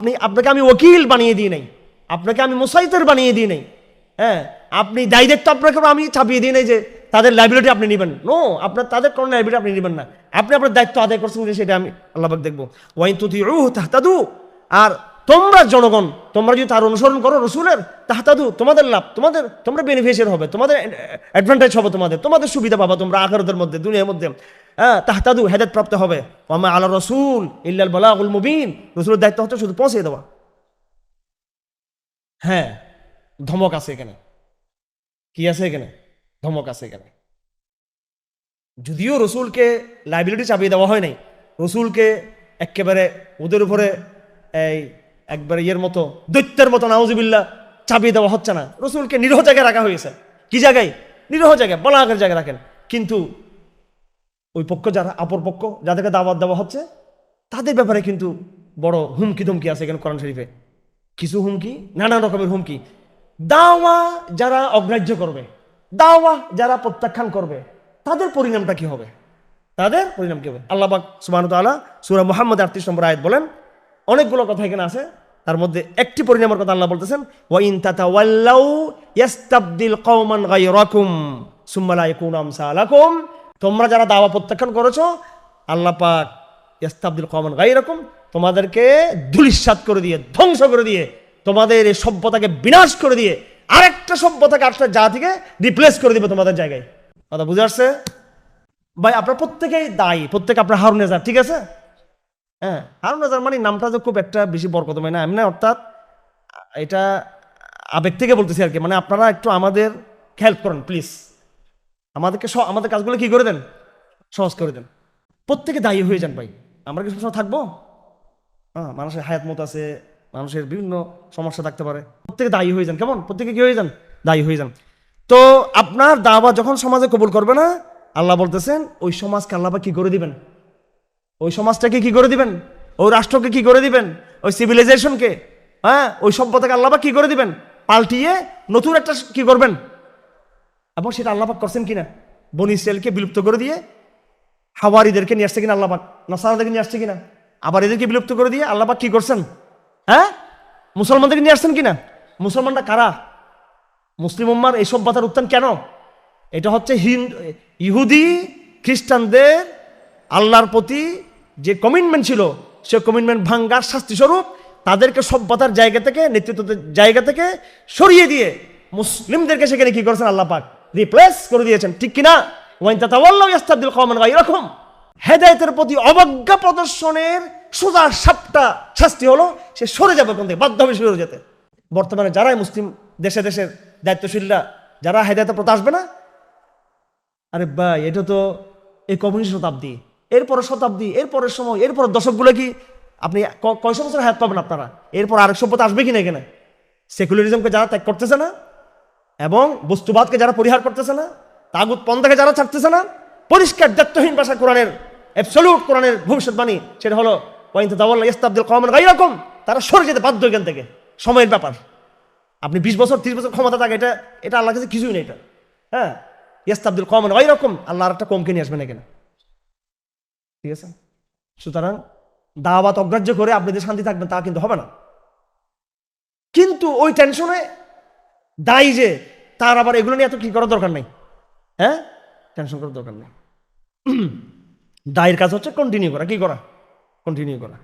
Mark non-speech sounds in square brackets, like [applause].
আপনি, আপনাকে আমি ওকিল বানিয়ে দিই নাই। আপনাকে আমি মুসাইতের বানিয়ে দিই নাই। হ্যাঁ? আপনি দায়ী দায়িত্ব আপনাকে আমি চাপিয়ে দিই নাই যে তাদের লাইবিলিটি আপনি নেবেন। নো আপনার, তাদের কোনো লাইবিলিটি আপনি নেবেন না। আপনি আপনার দায়িত্ব আদায় করছেন যে সেটা আমি আল্লাহবাক দেখব। ওয়াইন তুতি রুহ তাহতাদু। আর তোমরা জনগণ, তোমরা যদি তার অনুসরণ করো রসুলের, তাহতাদু, তোমাদের লাভ, তোমাদের, তোমরা বেনিফিশিয়ার হবে, তোমাদের অ্যাডভান্টেজ হবে তোমাদের তোমাদের সুবিধা পাবা তোমরা আখরতের মধ্যে, দুনিয়ার মধ্যে। হ্যাঁ তাহতাদু, হেদায়ত প্রাপ্ত হবে। ওমা আল্লাহ রসুল ইল্লাল বালাগুল মুবিন। রসুলের দায়িত্ব হচ্ছে শুধু পৌঁছে দেওয়া। হ্যাঁ ধমক আছে এখানে। কি আছে এখানে? ধমক আছে এখানে। যদিও রসুলকে লাইবিলিটি চাপিয়ে দেওয়া হয় নাই, রসুলকে একেবারে ওদের উপরে এই একবারে ইয়ের মতো, দৈত্যের মতো নাউজিবিল্লা চাপিয়ে দেওয়া হচ্ছে না। রসুলকে নিরহ জায়গায় রাখা হয়েছে। কি জায়গায়? নিরহ জায়গায়, বলাগের জায়গায় রাখেন। কিন্তু ওই পক্ষ যারা অপর পক্ষ, যাদেরকে দাওয়াত দেওয়া হচ্ছে, তাদের ব্যাপারে কিন্তু বড় হুমকি ধুমকি আছে এখানে কোরআন শরীফে। কিছু হুমকি নানা রকমের হুমকি। দাওয়া যারা অগ্রাহ্য করবে, দাওয়া যারা প্রত্যাখ্যান করবে, তাদের পরিণামটা কি হবে? তাদের পরিণাম কি হবে? আল্লাহ পাক সুবহান তাআলা সূরা মুহাম্মদ 38 নম্বর আয়াত বলেন, অনেকগুলো কথা এখানে আছে, তার মধ্যে একটি পরিণামের কথা আল্লাহ বলতেছেন ওয়া ইন তাতাওয়াল্লাউ ইয়াস্তাবদিল কওমান গায়রাকুম সুম্মা লা ইয়াকুনু আমসালাকুম তোমরা যারা দাওয়া প্রত্যাখ্যান করেছ, আল্লাহ পাক ইয়াস্তাবদিল কওমান গায়রাকুম, তোমাদেরকে ধুলিস্বাত করে দিয়ে, ধ্বংস করে দিয়ে, তোমাদের এই সভ্যতাকে বিনাশ করে দিয়ে, আরেকটা সভ্যতাকে আরেকটা জাতিকে রিপ্লেস করে দিবে তোমাদের জায়গায়। কথা বুঝে আসছে? ভাই, আপনার প্রত্যেকেই দায়ী, প্রত্যেক আপনার হারুন হারুনেজার ঠিক আছে? হ্যাঁ হারুন হারুনেজার মানে নামটা তো খুব একটা বেশি বরকতময় না, এমনি অর্থাৎ এটা আবেগ থেকে বলতেছি আর কি মানে আপনারা একটু আমাদের হেল্প করেন প্লিজ আমাদেরকে আমাদের কাজগুলো কি করে দেন? সহজ করে দেন। প্রত্যেকে দায়ী হয়ে যান ভাই। আমরা কি সবসময় থাকব? হ্যাঁ মানুষের হায়াত মত আছে, মানুষের বিভিন্ন সমস্যা থাকতে পারে। প্রত্যেকে দায়ী হয়ে যান, কেমন? প্রত্যেকে কি হয়ে যান? দায়ী হয়ে যান। তো আপনার দাওয়া যখন সমাজে কবুল করবে না, আল্লাহ বলতেছেন, ওই সমাজকে আল্লাহ কি করে দিবেন? ওই সমাজটাকে কি করে দিবেন? ওই রাষ্ট্রকে কি করে দিবেন? ওই সিভিলাইজেশনকে হ্যাঁ ওই সভ্যতাকে আল্লাহ কি করে দিবেন? পাল্টিয়ে নতুন একটা কি করবেন? এবং সেটা আল্লাহ পাক করছেন কিনা? বনি ইসরায়েলকে বিলুপ্ত করে দিয়ে হাওয়ারিদেরকে নিয়ে আসছে কিনা আল্লাহ পাক? নাসারাদেরকে নিয়ে আসছে কিনা? আবার এদেরকে বিলুপ্ত করে দিয়ে আল্লাহ পাক কি করছেন? হ্যাঁ? মুসলমানদেরকে নিয়ে আসছেন কিনা? মুসলমানরা কারা? মুসলিম উম্মার এই সভ্যতার উত্থান কেন? এটা হচ্ছে হিন্দ ইহুদি খ্রিস্টানদের আল্লাহর প্রতি যে কমিটমেন্ট ছিল, সে কমিটমেন্ট ভাঙ্গার শাস্তিস্বরূপ তাদেরকে সভ্যতার জায়গা থেকে নেতৃত্বের জায়গা থেকে সরিয়ে দিয়ে মুসলিমদেরকে সেখানে কি করছেন আল্লাহ পাক? রিপ্লেস করে দিয়েছেন। ঠিক কিনা? ওয়াইন তাতাওয়াল্লাহু ইয়াস্তাবদিল কওমান গায়রাকুম। হেদায়েতের প্রতি অবজ্ঞা প্রদর্শনের সোজা সাপটা শাস্তি হলো, সে সরে যাবে কোন থেকে বাধ্য হবে সরে যেতে। বর্তমানে যারাই মুসলিম দেশে দেশের দায়িত্বশীলরা, যারা হেদায়তের প্রতি আসবে না, আরে ভাই, এটা তো এই কমিউনিস্ট শতাব্দী। এরপরের শতাব্দী, এরপরের সময়, এরপরের দশকগুলো কি? আপনি কয়শো বছর হায়াত পাবেন আপনারা? এরপর আরেক সভ্যতা আসবে কি না এখানে? সেকুলারিজমকে যারা ত্যাগ করতেছে না এবং বস্তুবাদকে যারা পরিহার করতেছে না, তাগুত পন্থাকে যারা ছাড়তেছে না, পরিষ্কার দায়িত্বহীন ভাষা কোরআনের অ্যাবসলিউট কোরআনের ভবিষ্যৎবাণী, সেটা হলো ওয়াইন তাওয়াল্লা ইস্তাবদুল কওমান গায়রাকুম, তারা সরে যেতে বাধ্য এখান থেকে, সময়ের ব্যাপার। আপনি বিশ বছর, ত্রিশ বছর ক্ষমতা থাকে, এটা এটা আল্লাহ কাছে কিছুই নেই এটা। হ্যাঁ? ইয়াস্তাবদুল কমন ওই রকম আল্লাহ আর একটা কমকে নিয়ে আসবেন এখানে। ঠিক আছে? সুতরাং, দাওয়াত অগ্রাহ্য করে আপনি যে শান্তি থাকবেন তা কিন্তু হবে না। কিন্তু ওই টেনশনে দায়ী যে তার আবার এগুলো নিয়ে এত কি করার দরকার নেই? হ্যাঁ? টেনশন করার দরকার নেই। [clears throat] দায়ের কাজ হচ্ছে কন্টিনিউ করা। কি করা? কন্টিনিউ করা।